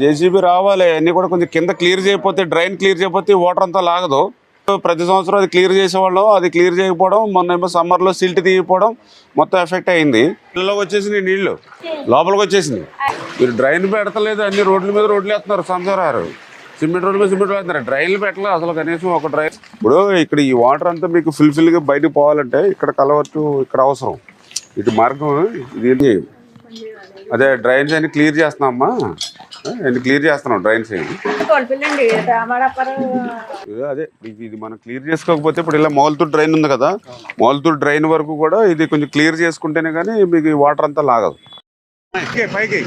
JCB రావాలి. అన్నీ కూడా కొంచెం కింద క్లియర్ చేయకపోతే డ్రైన్ క్లియర్ చేయకపోతే వాటర్ అంతా లాగదు. ప్రతి సంవత్సరం అది క్లియర్ చేసేవాళ్ళం అది క్లియర్ చేయకపోవడం మొన్న ఏమో సమ్మర్లో సిల్ట్ తీయకపోవడం మొత్తం ఎఫెక్ట్ అయింది. ఇళ్ళలోకి వచ్చేసినాయి నీళ్ళు లోపలికి వచ్చేసింది మీరు డ్రైన్ పెడతలేదు అన్ని రోడ్ల మీద రోడ్లు వేస్తున్నారు సంసారారు సిమెంట్ రోడ్ల మీద సిమెంట్ వేస్తున్నారు. డ్రైన్లు పెట్టలేదు అసలు కనీసం ఒక డ్రైన్. ఇప్పుడు ఇక్కడ ఈ వాటర్ అంతా మీకు ఫుల్ఫిల్గా బయటకు పోవాలంటే ఇక్కడ కలవచ్చు ఇక్కడ అవసరం. ఇటు మార్గం ఇది అదే డ్రైన్స్ అన్ని క్లియర్ చేస్తున్నామ్మా అన్ని క్లియర్ చేస్తున్నాం డ్రైన్స్ అదే ఇది ఇది మనం క్లియర్ చేసుకోకపోతే ఇప్పుడు ఇలా మౌల్తూర్ డ్రైన్ ఉంది కదా మౌల్తూర్ డ్రైన్ వరకు కూడా ఇది కొంచెం క్లియర్ చేసుకుంటేనే కానీ మీకు వాటర్ అంతా లాగదు. పైకి.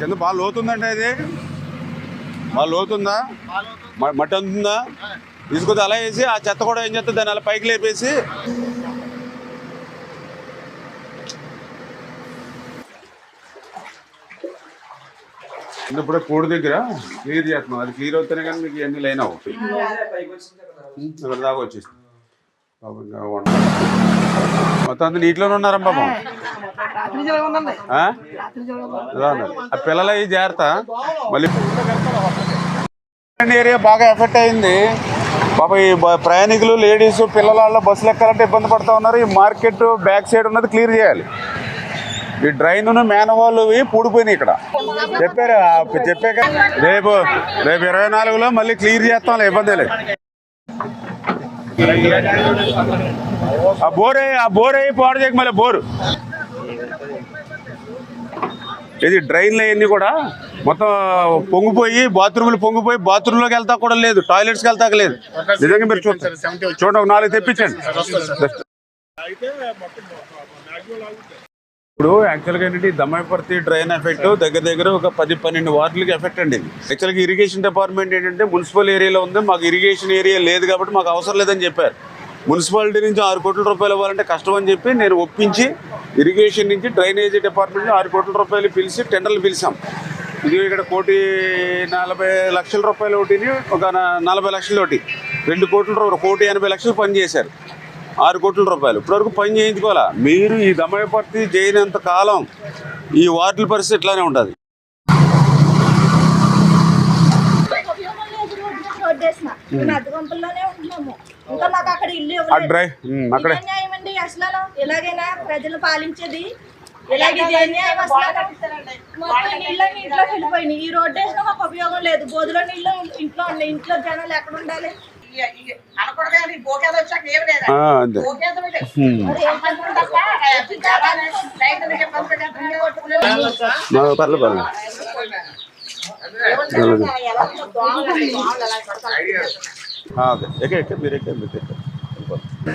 కింద బాగా లోతుందండి అది బాగా లోతుందా? మ- మట్టి అందుతుందా? తీసుకొచ్చి అలా వేసి ఆ చెత్త కూడా ఏం చేస్తుంది? దాన్ని అలా పైకి లేపేసి ఇప్పుడే కోడి దగ్గర క్లియర్ చేస్తున్నాం. అది క్లియర్ అవుతేనే కానీ మీకు ఇవన్నీ లైన్ అవుతాయి దాకా వచ్చేసి. మొత్తం అంతా నీటిలోనే ఉన్నారా పాపం? ఆ? పిల్లలు అవి జాగ్రత్త. మళ్ళీ ఏరియా బాగా ఎఫెక్ట్ అయింది. పాప ఈ ప్రయాణికులు లేడీస్ పిల్లల బస్సులు ఎక్కాలంటే ఇబ్బంది పడుతూ ఉన్నారు. ఈ మార్కెట్ బ్యాక్ సైడ్ ఉన్నది క్లియర్ చేయాలి. ఈ డ్రైన్ మేనవాళ్ళు పూడిపోయినాయి ఇక్కడ. చెప్పారు చెప్పాక రేపు రేపు ఇరవై నాలుగులో మళ్ళీ క్లియర్ చేస్తాం ఇబ్బంది లేదు. ఆ బోరే ఆ బోరే పాడు చేయక మళ్ళీ బోరు. ఇది డ్రైన్లు అవన్నీ కూడా మొత్తం పొంగిపోయి బాత్రూములు పొంగిపోయి బాత్రూంలోకి వెళ్తా కూడా లేదు టాయిలెట్స్కి వెళ్తాక లేదు. నిజంగా మీరు చూడండి చూడండి ఒక నాలుగు తెప్పించండి. ఇప్పుడు యాక్చువల్గా ఏంటంటే దమ్మాయిపర్తి డ్రైన్ ఎఫెక్ట్ దగ్గర దగ్గర ఒక పది పన్నెండు వార్డులకి ఎఫెక్ట్ అండి యాక్చువల్గా ఇరిగేషన్ డిపార్ట్మెంట్ ఏంటంటే మున్సిపల్ ఏరియాలో ఉంది మాకు ఇరిగేషన్ ఏరియా లేదు కాబట్టి మాకు అవసరం లేదని చెప్పారు. మున్సిపాలిటీ నుంచి ఆరు కోట్ల రూపాయలు ఇవ్వాలంటే కష్టం అని చెప్పి నేను ఒప్పించి ఇరిగేషన్ నుంచి డ్రైనేజీ డిపార్ట్మెంట్ నుంచి ఆరు కోట్ల రూపాయలు పిలిచి టెండర్లు పిలిచాం. ఇది ఇక్కడ కోటి నలభై లక్షల రూపాయలు ఒకటిని ఒక నలభై లక్షలు ఒకటి రెండు కోట్ల రూపాయలు కోటి ఎనభై లక్షలు పని చేశారు. ఆరు కోట్ల రూపాయలు. ఇప్పటివరకు పని చేయించుకోవాలా? మీరు ఈ దమయపర్తి చేయనంత కాలం ఈ వార్డుల పరిస్థితి ఇట్లానే ఉంటుంది మేము అద్దె ఉంటున్నాము ఇంకా మాకు అక్కడ ఇల్లు ఆ డ్రై అక్కడే. ఎలాగైనా ప్రజలు పాలించేది. ఇలాగే మొత్తం నీళ్ళ ఇంట్లో వెళ్ళిపోయినాయి ఈ రోడ్డు వేసినా మాకు ఉపయోగం లేదు. బోధులో నీళ్ళు ఇంట్లో ఉన్నాయి ఇంట్లో జనాలు ఎక్కడ ఉండాలి. ఉమ్. మరి ఏం చేస్తాం తప్ప రైతులకి ఇబ్బంది పెట్టేస్తుంది. మా పర్లేదు పర్లేదు. ఎలా? ఉందో దోమలు అలా దోమలు అలా పడతాయి. ఆ, ఓకే ఎక్కే ఎక్కే మీరు ఎక్కే మీరు ఎక్కే. ఆ, ఓకే ఎక్ మీ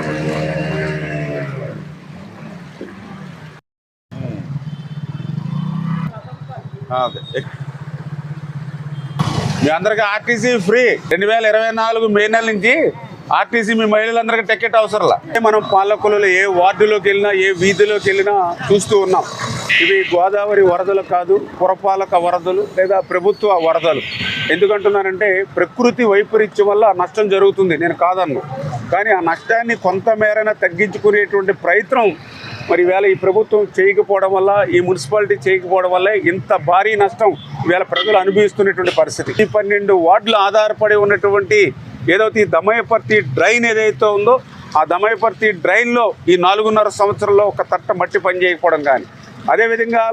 అందరికీ ఆర్టీసీ ఫ్రీ. రెండు వేల ఇరవై నాలుగు మే నెల నుంచి ఆర్టీసీ మీ మహిళలందరికీ టికెట్ అవసరంలా. మనం పాలకులలో ఏ వార్డులోకి వెళ్ళినా ఏ వీధిలోకి వెళ్ళినా చూస్తూ ఉన్నాం. ఇవి గోదావరి వరదలు కాదు పురపాలక వరదలు లేదా ప్రభుత్వ వరదలు. ఎందుకంటున్నానంటే ప్రకృతి వైపరీత్యం వల్ల నష్టం జరుగుతుంది. నేను కాదన్ను. కానీ ఆ నష్టాన్ని కొంతమేరైనా తగ్గించుకునేటువంటి ప్రయత్నం మరి వేళ ఈ ప్రభుత్వం చేయకపోవడం వల్ల ఈ మున్సిపాలిటీ చేయకపోవడం వల్ల ఇంత భారీ నష్టం వేళ ప్రజలు అనుభవిస్తున్నటువంటి పరిస్థితి. ఈ పన్నెండు వార్డులు ఆధారపడి ఉన్నటువంటి ఏదైతే ఈ దమయపర్తి డ్రైన్ ఏదైతే ఉందో ఆ దమయపర్తి డ్రైన్లో ఈ నాలుగున్నర సంవత్సరంలో ఒక తట్ట మట్టి పనిచేయకపోవడం కానీ అదేవిధంగా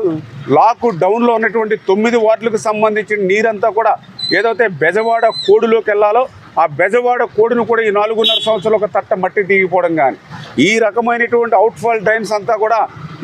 లాక్ డౌన్లో ఉన్నటువంటి తొమ్మిది వార్డులకు సంబంధించిన నీరంతా కూడా ఏదైతే బెజవాడ కోడులోకి వెళ్ళాలో ఆ బెజవాడ కోడును కూడా ఈ నాలుగున్నర సంవత్సరాలు ఒక తట్ట మట్టి దిగిపోవడం కానీ ఈ రకమైనటువంటి అవుట్ఫాల్ డ్రైన్స్ అంతా కూడా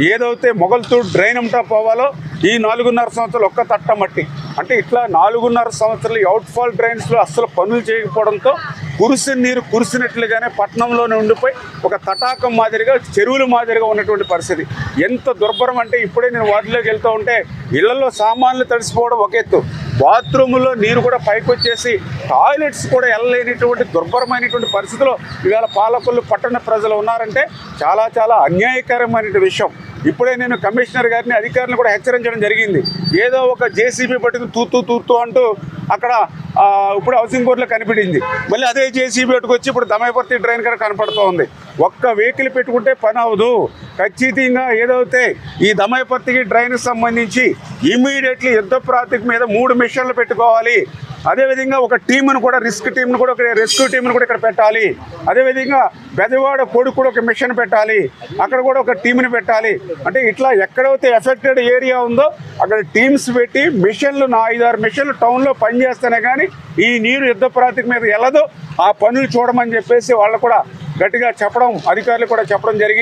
ఏదైతే మొగల్తూరు డ్రైన్ అంతా పోవాలో ఈ నాలుగున్నర సంవత్సరాలు ఒక్క తట్ట మట్టి. అంటే ఇట్లా నాలుగున్నర సంవత్సరాలు ఈ అవుట్ఫాల్ డ్రైన్స్లో అస్సలు పనులు చేయకపోవడంతో కురిసిన నీరు కురిసినట్లుగానే పట్టణంలోనే ఉండిపోయి ఒక తటాకం మాదిరిగా చెరువుల మాదిరిగా ఉన్నటువంటి పరిస్థితి. ఎంత దుర్భరం అంటే ఇప్పుడే నేను వాటిలోకి వెళ్తూ ఉంటే ఇళ్ళలో సామాన్లు తడిసిపోవడం ఒక ఎత్తు. బాత్రూముల్లో నీరు కూడా పైకి వచ్చేసి టాయిలెట్స్ కూడా వెళ్ళలేనటువంటి దుర్భరమైనటువంటి పరిస్థితిలో ఇవాళ పాలకులు పట్టణ ప్రజలు ఉన్నారంటే చాలా చాలా అన్యాయకరమైన విషయం. ఇప్పుడే నేను కమిషనర్ గారిని అధికారులను కూడా హెచ్చరించడం జరిగింది. ఏదో ఒక జేసీబీ పట్టుకుని తూతూ తూతూ అంటూ అక్కడ ఇప్పుడు హౌసింగ్ బోర్డులో కనిపించింది. మళ్ళీ అదే జేసీబీ పట్టుకొచ్చి ఇప్పుడు దమయపర్తి డ్రైన్ కూడా కనపడుతూ ఉంది ఒక్క వెహికల్ పెట్టుకుంటే పని అవ్వదు. ఖచ్చితంగా ఏదైతే ఈ దమయపర్తికి డ్రైన్కి సంబంధించి ఇమీడియట్లీ యుద్ధ ప్రాతిక మీద మూడు మిషన్లు పెట్టుకోవాలి. అదేవిధంగా ఒక టీంను కూడా రిస్క్ టీంను కూడా ఒక రెస్క్యూ టీంను కూడా ఇక్కడ పెట్టాలి. అదేవిధంగా బెదవాడ పొడి కూడా ఒక మిషన్ పెట్టాలి. అక్కడ కూడా ఒక టీంని పెట్టాలి. అంటే ఇట్లా ఎక్కడైతే ఎఫెక్టెడ్ ఏరియా ఉందో అక్కడ టీమ్స్ పెట్టి మిషన్లు నా ఐదారు మిషన్లు టౌన్లో పనిచేస్తేనే కానీ ఈ నీరు యుద్ధ ప్రాతిక మీద వెళ్ళదు ఆ పనులు చూడమని చెప్పేసి వాళ్ళు కూడా గట్టిగా చెప్పడం అధికారులు కూడా చెప్పడం జరిగింది